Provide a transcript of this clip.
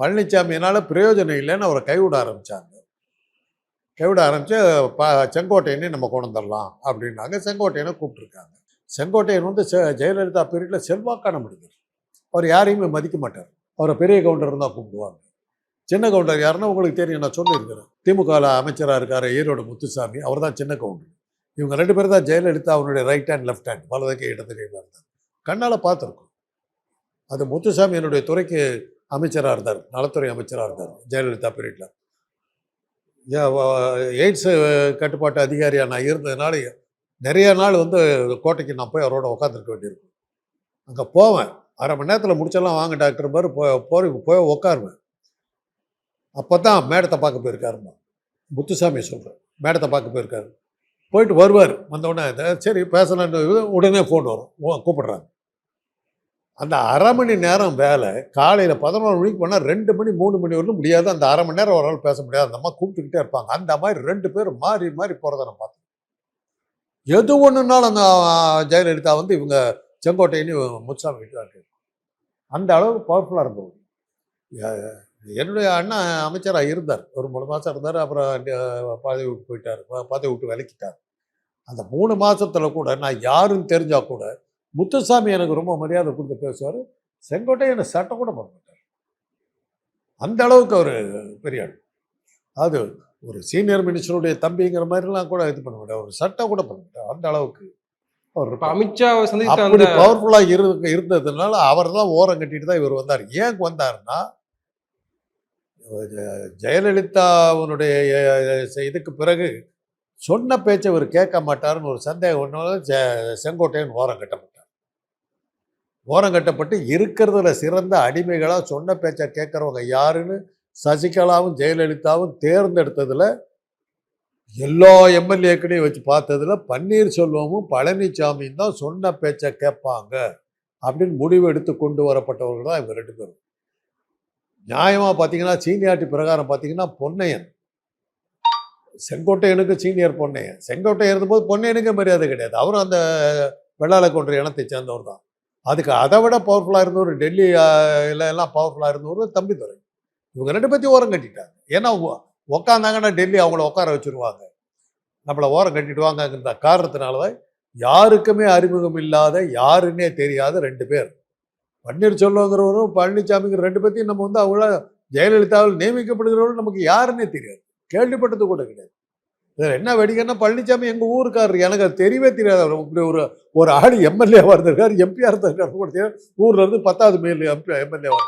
பழனிசாமியினால் பிரயோஜனம் இல்லைன்னு அவரை கைவிட ஆரம்பித்தாங்க கைவிட ஆரம்பித்து ப செங்கோட்டையனே நம்ம கொண்டு வந்துடலாம் அப்படின்னாங்க. செங்கோட்டையனை கூப்பிட்ருக்காங்க செங்கோட்டையன் வந்து செ ஜெயலலிதா பீரியடில் செல்வாக்கான மனிதர். அவர் யாரையுமே மதிக்க மாட்டார். அவரை பெரிய கவுண்டர் தான் கூப்பிடுவாங்க. சின்ன கவுண்டர் யாருன்னா உங்களுக்கு தெரியும் நான் சொல்லியிருக்கிறேன். திமுகவில் அமைச்சராக இருக்கார் ஈரோடு முத்துசாமி. அவர் தான் சின்ன கவுண்டர். இவங்க ரெண்டு பேரும் தான் ஜெயலலிதா அவருடைய ரைட் ஹேண்ட் லெஃப்ட் ஹேண்ட் வலதுக்கு இடது கையில் இருந்தார் கண்ணால் பார்த்துருக்கோம். அது முத்துசாமி என்னுடைய துறைக்கு அமைச்சராக இருந்தார். நலத்துறை அமைச்சராக இருந்தார். ஜெயலலிதா பீரியடில். எய்ட்ஸ் கட்டுப்பாட்டு அதிகாரியாக நான் இருந்ததுனால நிறைய நாள் வந்து கோட்டைக்கு நான் போய் அவரோட உட்காந்துருக்க வேண்டியிருக்கும் அங்கே போவேன். அரை மணி நேரத்தில் முடிச்செல்லாம் வாங்க டாக்டர் பாரு போய் போய் போய் உட்காருவேன் அப்போ தான் மேடத்தை பார்க்க போயிருக்காருமா முத்துசாமி சொல்கிறேன் மேடத்தை பார்க்க போயிருக்காரு. போயிட்டு வருவார். வந்தவுடனே சரி பேசலான்னு உடனே ஃபோன் வரும். ஓ, கூப்பிடுறாங்க. அந்த அரை மணி நேரம் வேலை காலையில் பதினோரு மணிக்கு போனால் ரெண்டு மணி மூணு மணி வரலும் முடியாது. அந்த அரை மணி நேரம் ஒரு பேச முடியாது. அந்த அம்மா கூப்பிட்டுக்கிட்டே இருப்பாங்க. அந்த மாதிரி ரெண்டு பேரும் மாறி மாறி போகிறத நான் பார்த்தேன். எது ஒன்றுனாலும் அந்த ஜெயலலிதா வந்து இவங்க செங்கோட்டையின்னு முச்சாமி வீட்டில் அந்த அளவுக்கு பவர்ஃபுல்லாக இருந்தவர் என்னுடைய அண்ணன் அமைச்சராக இருந்தார். ஒரு மூணு மாதம் இருந்தார். அப்புறம் பதவி விட்டு போயிட்டார். பதவி விட்டு விலக்கிட்டார் அந்த மூணு மாதத்தில் கூட நான் யாருன்னு தெரிஞ்சால் கூட முத்துசாமி எனக்கு ரொம்ப மரியாதை கொடுத்து பேசுவார். செங்கோட்டை என்னை சட்டம் கூட பண்ண மாட்டார். அந்த அளவுக்கு அவர் பெரிய ஆள். அது ஒரு சீனியர் மினிஸ்டருடைய தம்பிங்கிற மாதிரிலாம் கூட இது பண்ண மாட்டார். ஒரு சட்டம் கூட பண்ண மாட்டார். அந்த அளவுக்கு அவர். அமித்ஷாவை சந்தித்த அப்படி அந்த பவர்ஃபுல்லா இருக்க இருந்ததுனால அவர் தான் ஓரம் கட்டிட்டு தான் இவர் வந்தார். ஏன் வந்தாருன்னா ஜெ- ஜெயலலிதாவுடைய அஹ், இதுக்கு பிறகு சொன்ன பேச்சை இவர் கேட்க மாட்டாருன்னு ஒரு சந்தேகம் ஒன்று செங்கோட்டையன் ஓரம் கட்டப்பட்டார். ஓரம் கட்டப்பட்டு இருக்கிறதுல சிறந்த அடிமைகளாக சொன்ன பேச்சை கேட்குறவங்க யாருன்னு சசிகலாவும் ஜெயலலிதாவும் தேர்ந்தெடுத்ததில் எல்லா எம்எல்ஏக்களையும் வச்சு பார்த்ததில் பன்னீர்செல்வமும் பழனிசாமியும் தான் சொன்ன பேச்சை கேட்பாங்க அப்படின்னு முடிவு எடுத்து கொண்டு வரப்பட்டவர்கள் தான் இவங்க ரெண்டு பேரும். நியாயமாக பார்த்தீங்கன்னா சீனியாட்டி பிரகாரம் பார்த்தீங்கன்னா பொன்னையன். செங்கோட்டையனுக்கு சீனியர் பொன்னையன். செங்கோட்டையன் இருந்தபோது பொன்னையனுக்கு மரியாதை கிடையாது. அவரும் அந்த வெள்ளாள கொன்ற இனத்தை சேர்ந்தவர் தான். அதுக்கு அதை விட பவர்ஃபுல்லாக இருந்தவர் டெல்லி எல்லாம் பவர்ஃபுல்லாக இருந்தவர் தம்பிதுரை இவங்க ரெண்டு பேர்த்தையும் ஓரம் கட்டிட்டாங்க. ஏன்னா உக்காந்தாங்கன்னா டெல்லி அவங்கள உட்கார வச்சுருவாங்க. நம்மளை ஓரம் கட்டிட்டு வாங்கங்கிற காரணத்தினால தான் யாருக்குமே அறிமுகம் இல்லாத யாருன்னே தெரியாத ரெண்டு பேர். பன்னீர்செல்வங்கிறவரும் பழனிசாமிங்கிற ரெண்டு பேர்த்தையும் நம்ம வந்து அவங்கள ஜெயலலிதாவில் நியமிக்கப்படுகிறவர்கள் நமக்கு யாருன்னே தெரியாது. கேள்விப்பட்டது கூட கிடையாது. இதில் என்ன வெடிக்கன்னா பழனிசாமி எங்கள் ஊருக்காரர் எனக்கு அது தெரியவே தெரியாது. அவர் இப்படி ஒரு ஒரு ஆடு எம்எல்ஏவாக இருந்திருக்காரு எம்பியாக இருந்திருக்காரு கூட ஊர்லேருந்து இருந்து பத்தாவது மேல் எம்பி எம்எல்ஏவாக